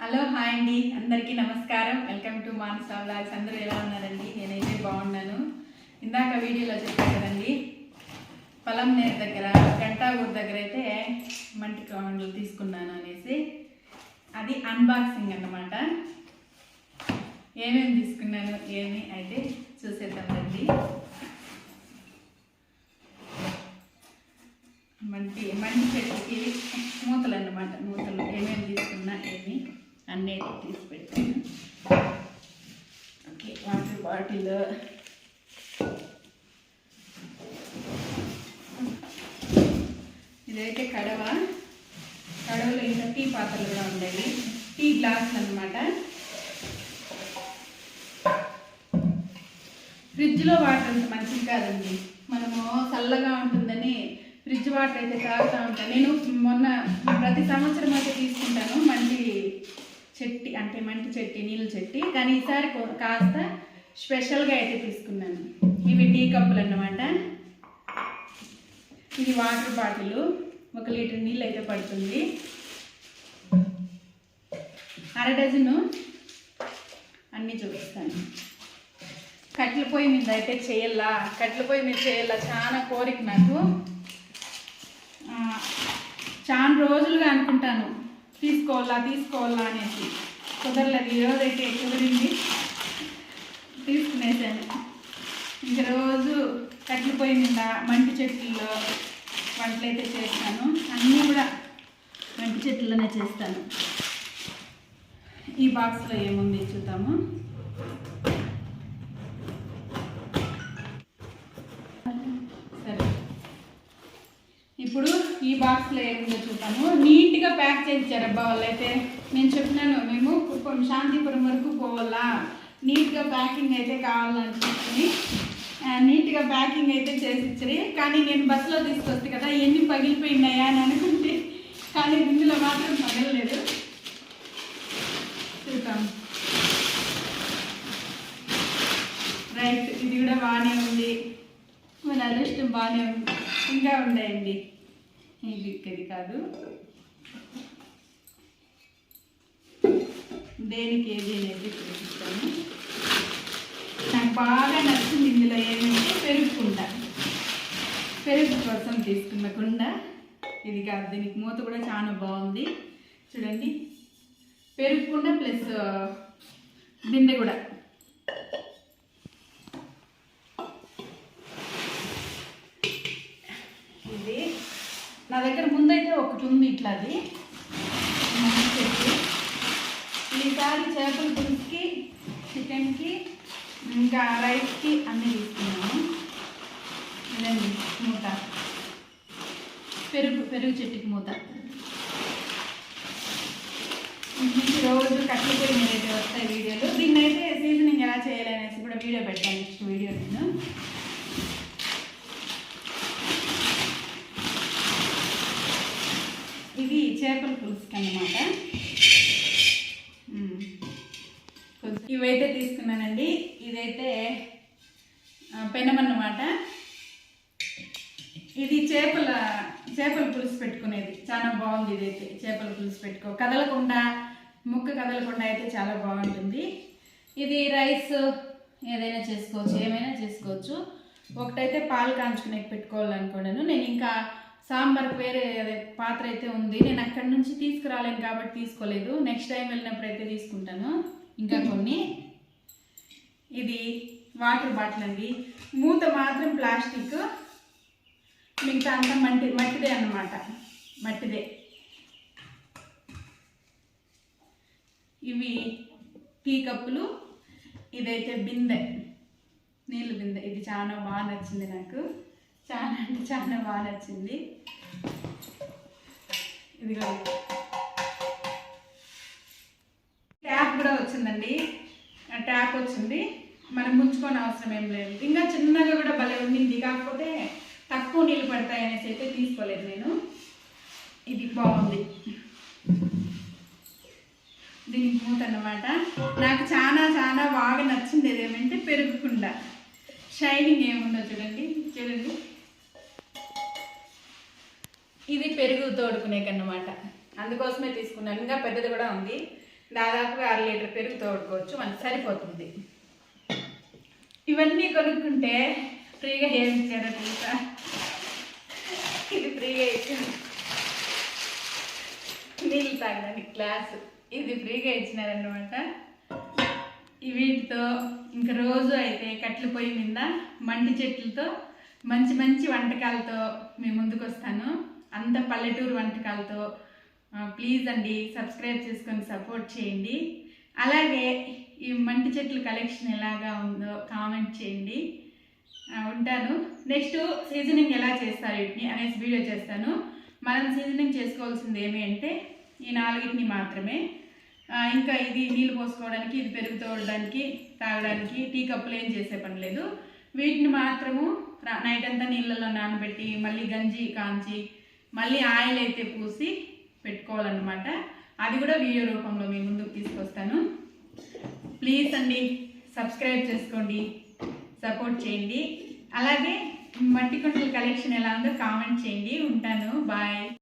Hello hi అండి అందరికీ నమస్కారం. Welcome to Manasa vlogs. అందరూ ఎలా ఉన్నారండి? నేనైతే బాగున్నాను. ఇందాక వీడియోలో చెప్పాను కదండి పొలం నేర్ దగ్గర గంటా దగ్గర అయితే మంటి కాండ్లు తీసుకున్నాను అనేసి. అది అన్బాక్సింగ్ అన్నమాట. ఏమేమి తీసుకున్నాను ఏమి అయితే చూసేద్దాం మంటి మంటి చెట్టుకి మూతలు అన్నమాట. మూతలు ఏమేమి తీసుకున్నా ఏమి. అన్నీ తీసి పెట్టాను. Okay water bottle. ఇదైతే కడవ. కడవలో ఇంకా టీ పాత్రలు కూడా ఉండేవి టీ గ్లాస్ అన్నమాట. ఫ్రిడ్జ్లో వాటర్ అంత మంచిది కాదండి. మనము చల్లగా ఉంటుందని ఫ్రిడ్జ్ వాటర్ అయితే తాగుతూ ఉంటాను నేను మొన్న ప్రతి సంవత్సరం అయితే అంటే మంటి చెట్టి నీళ్ళ చెట్టి కానీ ఈసారి కాస్త స్పెషల్గా అయితే తీసుకున్నాను. ఇవి టీ కప్పులు అన్నమాట. ఇది వాటర్ బాటిల్. ఒక లీటర్ నీళ్ళు అయితే పడుతుంది. అర డజను అన్నీ చూపిస్తాను. కట్టెల పొయ్యి మీద అయితే చేయాలా కట్టెల పొయ్యి మీద చేయాలా చాలా కోరిక నాకు. చాలా రోజులుగా అనుకుంటాను తీసుకోవాలా తీసుకోవాలా అనేసి. కుదరలేదు ఈరోజు అయితే కుదిరింది తీసుకునేసాను. ఇంక రోజు కట్టెల పొయ్యి మంటి చెట్లలో వంటలు అయితే చేస్తాను. అన్నీ కూడా మంటి చెట్లలోనే చేస్తాను. ఈ బాక్స్లో ఏముంది చూద్దాము. ఇప్పుడు ఈ బాక్స్లో ఏముందో చూద్దాము. నీట్గా ప్యాక్ చేసి ఇచ్చారు అబ్బా వాళ్ళైతే. నేను చెప్పినాను మేము కుప్పం శాంతిపురం వరకు పోవాలా. నీట్గా ప్యాకింగ్ అయితే కావాలని చెప్పి నీట్గా ప్యాకింగ్ అయితే చేసి కానీ నేను బస్సులో తీసుకొస్తే కదా ఎన్ని పగిలిపోయినాయా అని అనుకుంటే కానీ ఇందులో మాత్రం పగలలేదు. చూద్దాం. రైట్ ఇది కూడా బాగానే ఉంది. మన అదృష్టం బాగానే ఉంది. ఇంకా ఉన్నాయండి. ఇది ఇక్కడి కాదు. దేనికి ఏది అనేది చూపిస్తాను. నాకు బాగా నచ్చింది ఇందులో ఏమంటే పెరుగు కుండ పెరుగు కోసం తీసుకున్న కుండ. ఇది కాదు దీనికి మూత కూడా చాలా బాగుంది. చూడండి. పెరుగు కుండ ప్లస్ బిందె కూడా ఇది నా దగ్గర ముందైతే ఒకటి ఉంది ఇట్లాది చెట్టు ఈసారి చేపల పులుసుకి చికెన్కి ఇంకా రైస్కి అన్నీ తీసుకున్నాను. ఇదండి మూత. పెరుగు పెరుగు చెట్టుకి మూత. రోజు కట్టెల పొయ్యి వస్తాయి వీడియో దీన్ని అయితే సీజనింగ్ ఎలా చేయాలి అనేసి కూడా వీడియో పెట్టాను నెక్స్ట్ వీడియో నేను ఇది చేపల పులుసుకి అన్నమాట మ్మ్. కొంచెం ఇవైతే తీసుకున్నానండి. ఇదైతే పెనమన్నమాట. ఇది చేపల చేపల పులుసు పెట్టుకునేది. చాలా బాగుంది ఇదైతే చేపల పులుసు పెట్టుకో. కదలకుండా ముక్క కదలకుండా అయితే చాలా బాగుంటుంది. ఇది రైస్ ఏదైనా చేసుకోవచ్చు ఏమైనా చేసుకోవచ్చు. ఒకటైతే పాలు కాంచుకునే పెట్టుకోవాలనుకున్నాను. నేను ఇంకా సాంబార్ వేరే పాత్ర అయితే ఉంది. నేను అక్కడి నుంచి తీసుకురాలేను కాబట్టి తీసుకోలేదు. నెక్స్ట్ టైం వెళ్ళినప్పుడు అయితే తీసుకుంటాను. ఇంకా కొన్ని. ఇది వాటర్ బాటిల్ అండి. మూత మాత్రం ప్లాస్టిక్. మిగతా అంతా మట్టి మట్టిదే అన్నమాట. మట్టిదే. ఇవి టీ కప్పులు. ఇదైతే బిందె. నీళ్ళు బిందె. ఇది చాలా బాగా నచ్చింది నాకు. చాలా అంటే చాలా బాగా నచ్చింది. ఇదిగో. వచ్చిందండి. ట్యాప్ వచ్చింది. మనం ముంచుకొని అవసరం ఏం లేదు. ఇంకా చిన్నగా కూడా భలే ఉండింది. కాకపోతే తక్కువ నీళ్ళు పడతాయి అనేసి అయితే తీసుకోలేదు నేను. ఇది బాగుంది. దీనికి మూత అన్నమాట. నాకు చాలా చాలా బాగా నచ్చింది ఏదేమంటే పెరుగుకుండా. షైనింగ్ ఏముందో చూడండి. చూడండి. ఇది పెరుగు తోడుకునేకన్నమాట. అందుకోసమే తీసుకున్నాను. ఇంకా పెద్దది కూడా ఉంది. దాదాపుగా అర లీటర్ పెరుగు తోడుకోవచ్చు మనకు సరిపోతుంది. ఇవన్నీ కొనుక్కుంటే ఫ్రీగా ఏమి ఇచ్చారో తెలుసా? ఇది ఫ్రీగా ఇచ్చింది నీళ్ళు తాగడానికి గ్లాసు. ఇది ఫ్రీగా ఇచ్చినారనమాట వీటితో ఇంక రోజు అయితే కట్టెల పొయ్యి మీద మంటి చెట్లతో మంచి మంచి వంటకాలతో మీ ముందుకు వస్తాను అంత పల్లెటూరు వంటకాలతో ప్లీజ్ అండి సబ్స్క్రైబ్ చేసుకొని సపోర్ట్ చేయండి. అలాగే ఈ మంటి చెట్ల కలెక్షన్ ఎలాగా ఉందో కామెంట్ చేయండి. ఉంటాను. నెక్స్ట్ సీజనింగ్ ఎలా చేస్తారు వీటిని అనేసి వీడియో చేస్తాను. మనం సీజనింగ్ చేసుకోవాల్సింది ఏమి అంటే ఈ నాలుగింటిని మాత్రమే. ఇంకా ఇది నీళ్ళు పోసుకోవడానికి ఇది పెరుగు తోడడానికి తాగడానికి టీ కప్పులు ఏం చేసే పని లేదు. వీటిని మాత్రము నైట్ అంతా నీళ్ళలో నానబెట్టి మళ్ళీ గంజి కాంచి మళ్ళీ ఆయిల్ అయితే పూసి పెట్టుకోవాలన్నమాట. అది కూడా వీడియో రూపంలో మీ ముందుకు తీసుకొస్తాను. ప్లీజ్ అండి సబ్స్క్రైబ్ చేసుకోండి సపోర్ట్ చేయండి. అలాగే మట్టి కుండల కలెక్షన్ ఎలా ఉందో కామెంట్ చేయండి. ఉంటాను. బాయ్